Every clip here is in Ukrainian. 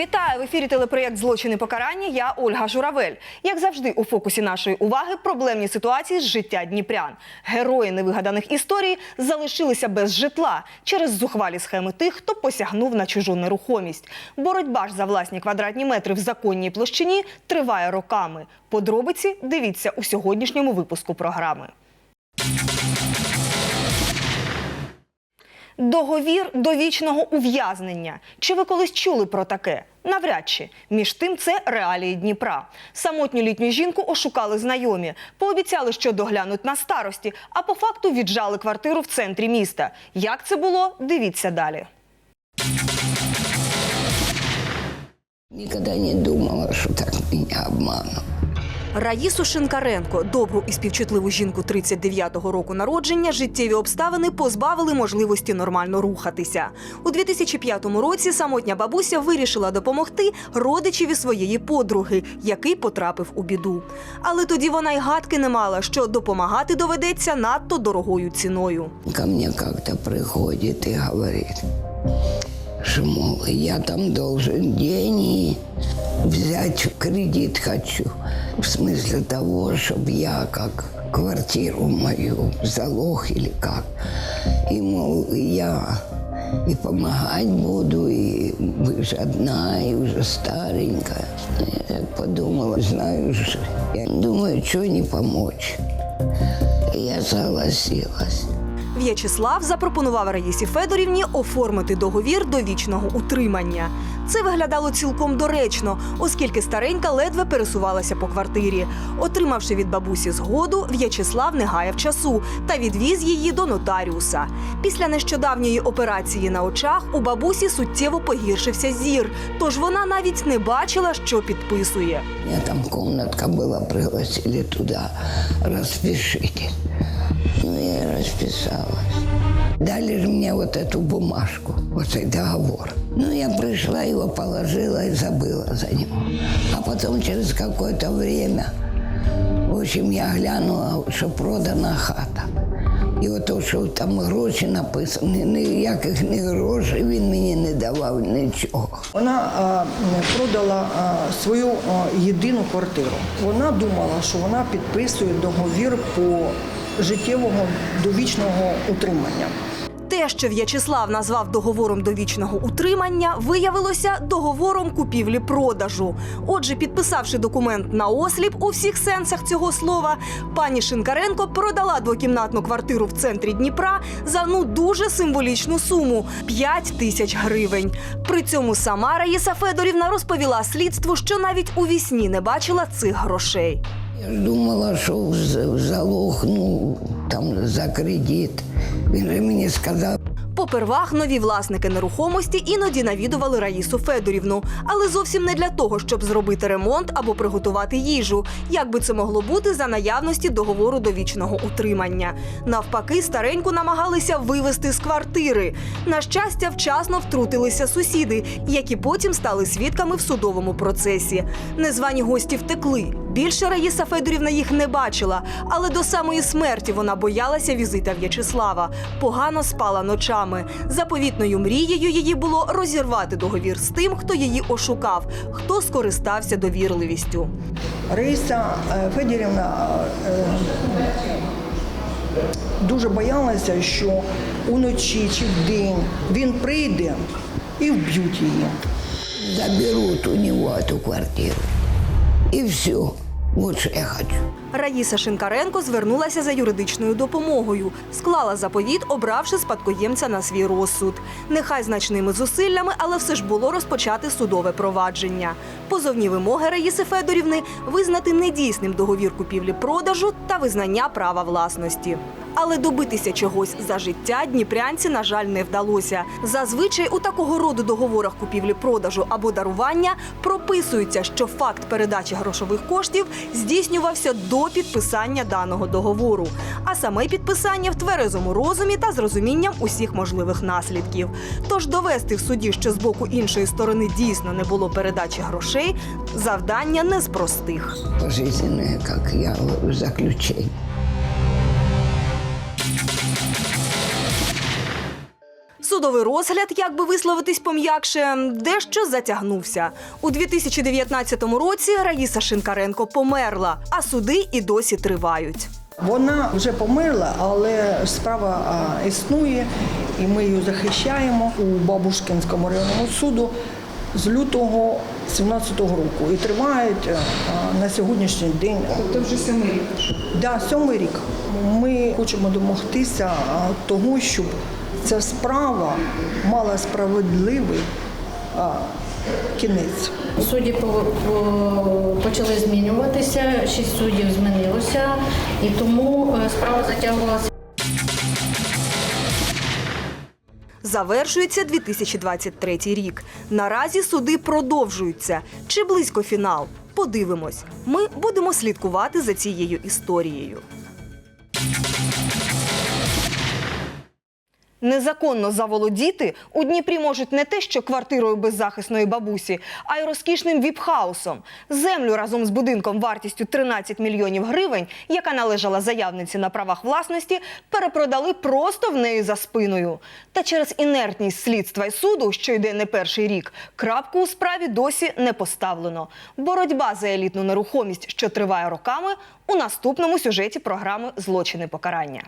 Вітаю в ефірі телепроєкт Злочини покарання. Я Ольга Журавель. Як завжди, у фокусі нашої уваги проблемні ситуації з життя дніпрян. Герої невигаданих історій залишилися без житла через зухвалі схеми тих, хто посягнув на чужу нерухомість. Боротьба ж за власні квадратні метри в законній площині триває роками. Подробиці дивіться у сьогоднішньому випуску програми. Договір довічного ув'язнення. Чи ви колись чули про таке? Навряд чи. Між тим, це реалії Дніпра. Самотню літню жінку ошукали знайомі, пообіцяли, що доглянуть на старості, а по факту віджали квартиру в центрі міста. Як це було? Дивіться далі. Никогда не думала, что так меня обманут. Раїсу Шинкаренко, добру і співчутливу жінку 39-го року народження, життєві обставини позбавили можливості нормально рухатися. У 2005 році самотня бабуся вирішила допомогти родичеві своєї подруги, який потрапив у біду. Але тоді вона й гадки не мала, що допомагати доведеться надто дорогою ціною. Ко мне как-то приходит и говорит, что, мол, я там должен деньги взять в кредит хочу В смысле того, чтобы я как квартиру мою в залог или как. И, мол, я и помогать буду, и вы же одна, и уже старенькая. Я так подумала, знаю же, я думаю, что не помочь. И я согласилась. В'ячеслав запропонував Раїсі Федорівні оформити договір довічного утримання. Це виглядало цілком доречно, оскільки старенька ледве пересувалася по квартирі. Отримавши від бабусі згоду, В'ячеслав не гаяв часу та відвіз її до нотаріуса. Після нещодавньої операції на очах у бабусі суттєво погіршився зір, тож вона навіть не бачила, що підписує. Меня там комнатка была, пригласили туда, распишите. Ну, я и расписалась. Дали же мне вот эту бумажку, вот этот договор. Ну, я пришла, его положила и забыла за него. А потом через какое-то время, в общем, я глянула, що продана хата. І ото, що там гроші написані, ніяких не грошей він мені не давав нічого. Вона а, продала а, свою а, єдину квартиру. Вона думала, що вона підписує договір по життєвого довічного утримання. Що В'ячеслав назвав договором довічного утримання, виявилося договором купівлі-продажу. Отже, підписавши документ на осліп у всіх сенсах цього слова, пані Шинкаренко продала двокімнатну квартиру в центрі Дніпра за ну дуже символічну суму 5 тисяч гривень. При цьому сама Раїса Федорівна розповіла слідству, що навіть у вісні не бачила цих грошей. Я думала, що в залог, ну, там за кредит. Він мені сказав, Попервах нові власники нерухомості іноді навідували Раїсу Федорівну, але зовсім не для того, щоб зробити ремонт або приготувати їжу. Як би це могло бути за наявності договору довічного утримання? Навпаки, стареньку намагалися вивезти з квартири. На щастя, вчасно втрутилися сусіди, які потім стали свідками в судовому процесі. Незвані гості втекли. Більше Раїса Федорівна їх не бачила, але до самої смерті вона боялася візита В'ячеслава. Погано спала ночами. Заповітною мрією її було розірвати договір з тим, хто її ошукав, хто скористався довірливістю. Раїса е, Федорівна е, дуже боялася, що уночі чи вдень він прийде і вб'ють її. заберуть у нього цю квартиру. І все. Вот що я хочу. Раїса Шинкаренко звернулася за юридичною допомогою, склала заповіт, обравши спадкоємця на свій розсуд. Нехай значними зусиллями, але все ж було розпочати судове провадження. Позовні вимоги Раїси Федорівни визнати недійсним договір купівлі-продажу та визнання права власності. Але добитися чогось за життя дніпрянці, на жаль, не вдалося. Зазвичай у такого роду договорах купівлі-продажу або дарування прописується, що факт передачі грошових коштів здійснювався до підписання даного договору, а саме підписання в тверезому розумі та з розумінням усіх можливих наслідків. Тож довести в суді, що з боку іншої сторони дійсно не було передачі грошей, завдання не з простих. Пожизненное, как я говорю, заключение. Судовий розгляд, як би висловитись пом'якше, дещо затягнувся. У 2019 році Раїса Шинкаренко померла, а суди і досі тривають. Вона вже померла, але справа а, існує, і ми її захищаємо у Бабушкінському районному суду з лютого 17-го року. І тривають а, на сьогоднішній день. Це вже сьомий рік. Да, сьомий рік. Ми хочемо домогтися а, того, щоб ця справа мала справедливий а, кінець. Судді по- по- почали змінюватися, шість суддів змінилося, і тому е, справа затягувалася. Завершується 2023 рік. Наразі суди продовжуються. Чи близько фінал? Подивимось. Ми будемо слідкувати за цією історією. Незаконно заволодіти у Дніпрі можуть не те, що квартирою беззахисної бабусі, а й розкішним віп-хаусом. Землю разом з будинком вартістю 13 мільйонів гривень, яка належала заявниці на правах власності, перепродали просто в неї за спиною. Та через інертність слідства й суду, що йде не перший рік, крапку у справі досі не поставлено. Боротьба за елітну нерухомість, що триває роками, у наступному сюжеті програми Злочини покарання.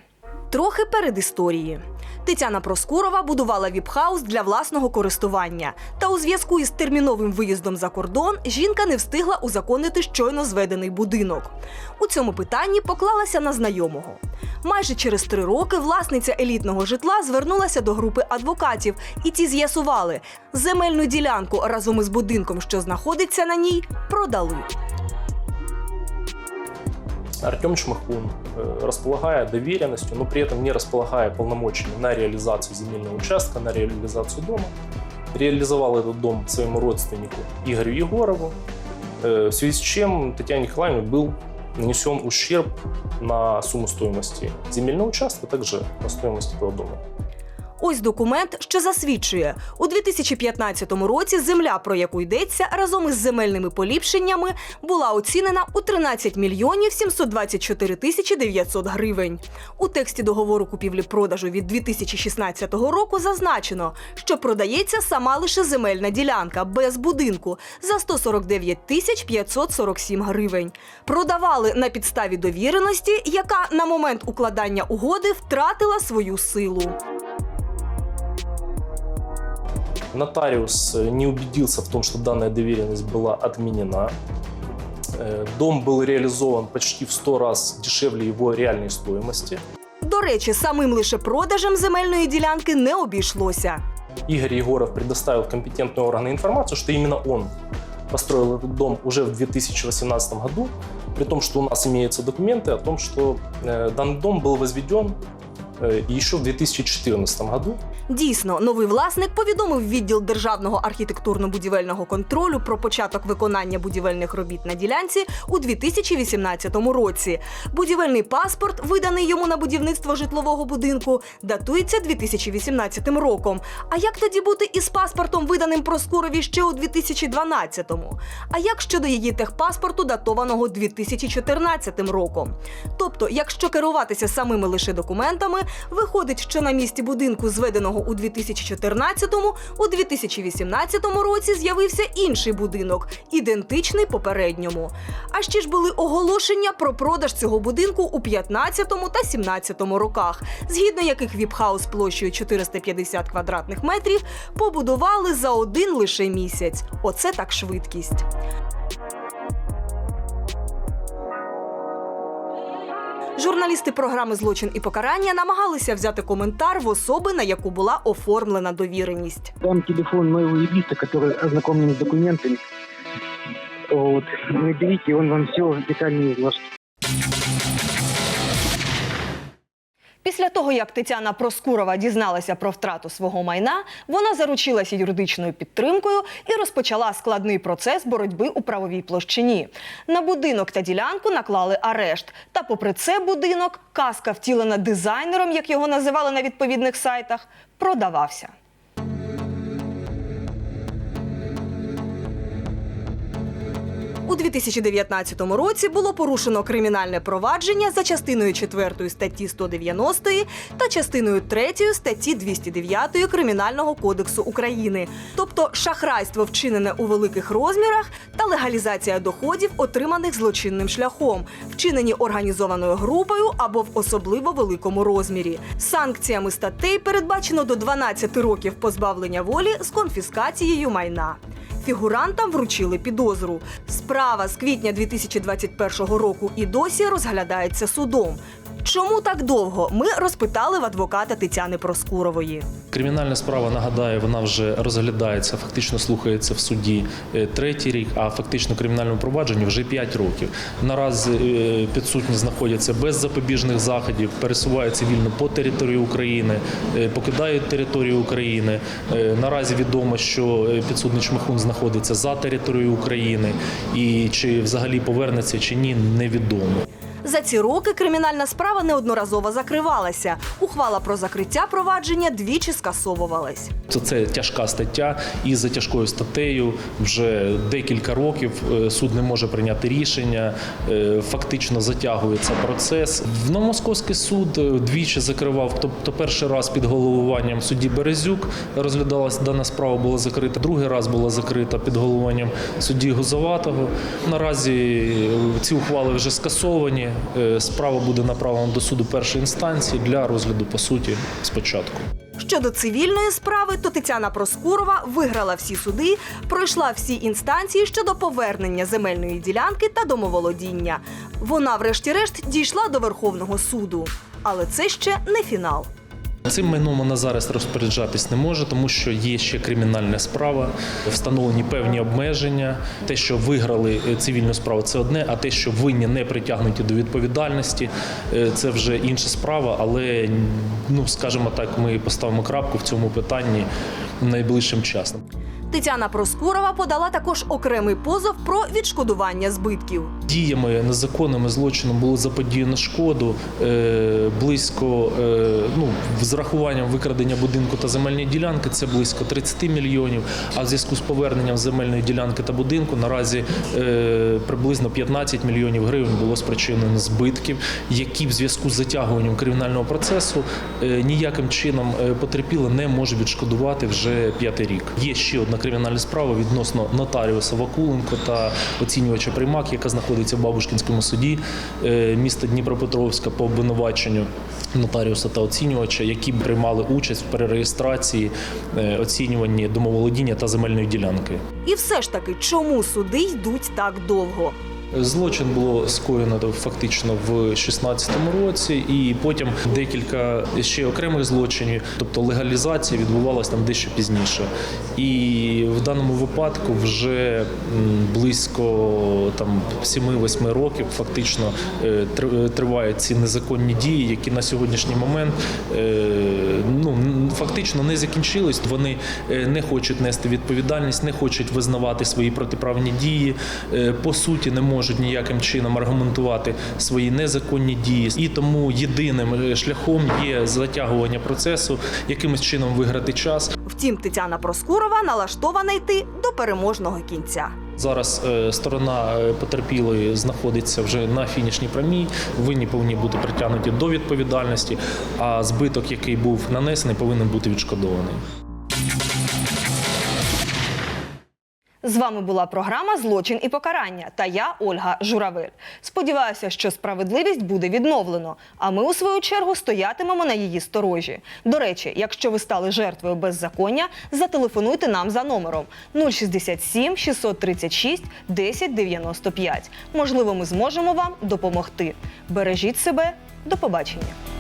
Трохи перед історії. Тетяна Проскурова будувала віп-хаус для власного користування. Та у зв'язку із терміновим виїздом за кордон жінка не встигла узаконити щойно зведений будинок. У цьому питанні поклалася на знайомого. Майже через три роки власниця елітного житла звернулася до групи адвокатів, і ті з'ясували, земельну ділянку разом із будинком, що знаходиться на ній, продали. Артем Чмахун э, располагая доверенностью, но при этом не располагая полномочиями на реализацию земельного участка, на реализацию дома, реализовал этот дом своему родственнику Игорю Егорову, э, в связи с чем Татьяне Николаевне был нанесен ущерб на сумму стоимости земельного участка, а также на стоимость этого дома. Ось документ, що засвідчує, у 2015 році земля, про яку йдеться, разом із земельними поліпшеннями, була оцінена у 13 мільйонів 724 тисячі 900 гривень. У тексті договору купівлі-продажу від 2016 року зазначено, що продається сама лише земельна ділянка без будинку за 149 тисяч 547 гривень. Продавали на підставі довіреності, яка на момент укладання угоди втратила свою силу. Нотариус э, не убедился в том, что данная доверенность была отменена. Э, Дом был реализован почти в 100 раз дешевле его реальной стоимости. До речі, самим лише продажем земельної ділянки не обійшлося. Игорь Егоров предоставил компетентные органы информацию, что именно он построил этот дом уже в 2018 году, при том, что у нас имеются документы о том, что э, данный дом был возведен э, еще в 2014 году. Дійсно, новий власник повідомив відділ державного архітектурно-будівельного контролю про початок виконання будівельних робіт на ділянці у 2018 році. Будівельний паспорт, виданий йому на будівництво житлового будинку, датується 2018 роком. А як тоді бути із паспортом, виданим Проскурові ще у 2012-му? А як щодо її техпаспорту, датованого 2014 роком? Тобто, якщо керуватися самими лише документами, виходить, що на місці будинку, зведеного у 2014-му, у 2018 році з'явився інший будинок, ідентичний попередньому. А ще ж були оголошення про продаж цього будинку у 15-му та 17-му роках, згідно яких віпхаус площею 450 квадратних метрів побудували за один лише місяць. Оце так швидкість. Журналісти програми Злочин і покарання намагалися взяти коментар в особи, на яку була оформлена довіреність. Там телефон моєго юриста, який ознакомлений з документами. Вот. Наберите, він вам все детально изложит. Після того, як Тетяна Проскурова дізналася про втрату свого майна, вона заручилася юридичною підтримкою і розпочала складний процес боротьби у правовій площині. На будинок та ділянку наклали арешт. Та, попри це, будинок, казка втілена дизайнером, як його називали на відповідних сайтах, продавався. У 2019 році було порушено кримінальне провадження за частиною 4 статті 190 та частиною 3 статті 209 Кримінального кодексу України, тобто шахрайство вчинене у великих розмірах та легалізація доходів, отриманих злочинним шляхом, вчинені організованою групою або в особливо великому розмірі. Санкціями статей передбачено до 12 років позбавлення волі з конфіскацією майна. Фігурантам вручили підозру. Справа з квітня 2021 року і досі розглядається судом. Чому так довго? Ми розпитали в адвоката Тетяни Проскурової. Кримінальна справа, нагадаю, вона вже розглядається, фактично слухається в суді е, третій рік, а фактично кримінальному провадженню вже 5 років. Наразі е, підсудні знаходяться без запобіжних заходів, пересуваються вільно по території України, е, покидають територію України. Наразі відомо, що підсудний Чмихун знаходиться за територією України, і чи взагалі повернеться чи ні, невідомо. За ці роки кримінальна справа неодноразово закривалася. Ухвала про закриття провадження двічі скасовувалась. То це тяжка стаття, і за тяжкою статтею вже декілька років е, суд не може прийняти рішення. е, Фактично затягується процес. В Новомосковський суд е, двічі закривав. Тобто, перший раз під головуванням судді Березюк розглядалась дана справа, була закрита. Другий раз була закрита під головуванням судді Гузоватого. Наразі ці ухвали вже скасовані. Е, Справа буде направлена до суду першої інстанції для розгляду по суті спочатку. Щодо цивільної справи, то Тетяна Проскурова виграла всі суди, пройшла всі інстанції щодо повернення земельної ділянки та домоволодіння. Вона, врешті-решт, дійшла до Верховного суду. Але це ще не фінал. Цим майном вона зараз розпоряджатись не може, тому що є ще кримінальна справа, встановлені певні обмеження. Те, що виграли е, цивільну справу, це одне, а те, що винні не притягнуті до відповідальності, е, це вже інша справа. Але ну скажімо так, ми поставимо крапку в цьому питанні найближчим часом. Тетяна Проскурова подала також окремий позов про відшкодування збитків. Діями незаконними злочином було заподіяно шкоду е, близько е, ну з рахуванням викрадення будинку та земельної ділянки. Це близько 30 мільйонів. А в зв'язку з поверненням земельної ділянки та будинку наразі е, приблизно 15 мільйонів гривень було спричинено збитків, які в зв'язку з затягуванням кримінального процесу ніяким чином потерпіли не може відшкодувати вже п'ятий рік. Є ще одна кримінальна справи відносно нотаріуса Вакуленко та оцінювача Примак, яка знаходиться в Бабушкінському суді е, міста Дніпропетровська по обвинуваченню нотаріуса та оцінювача, які приймали участь в перереєстрації, е, оцінюванні домоволодіння та земельної ділянки. І все ж таки, чому суди йдуть так довго? Злочин було скоєно фактично в 16-му році, і потім декілька ще окремих злочинів, тобто легалізація відбувалася там дещо пізніше. І в даному випадку вже близько там 7-8 років фактично е, тривають ці незаконні дії, які на сьогоднішній момент е, ну фактично не закінчились. Вони е, не хочуть нести відповідальність, не хочуть визнавати свої протиправні дії. е, По суті, не можуть ніяким чином аргументувати свої незаконні дії. І тому єдиним е, шляхом є затягування процесу, якимось чином виграти час. Втім, Тетяна Проскурова налаштована йти до переможного кінця. Зараз е, сторона е, потерпілої знаходиться вже на фінішній прямій. Винні повинні бути притягнуті до відповідальності, а збиток, який був нанесений, повинен бути відшкодований. З вами була програма Злочин і покарання та я, Ольга Журавель. Сподіваюся, що справедливість буде відновлено. А ми, у свою чергу, стоятимемо на її сторожі. До речі, якщо ви стали жертвою беззаконня, зателефонуйте нам за номером 067 636 1095. Можливо, ми зможемо вам допомогти. Бережіть себе. До побачення.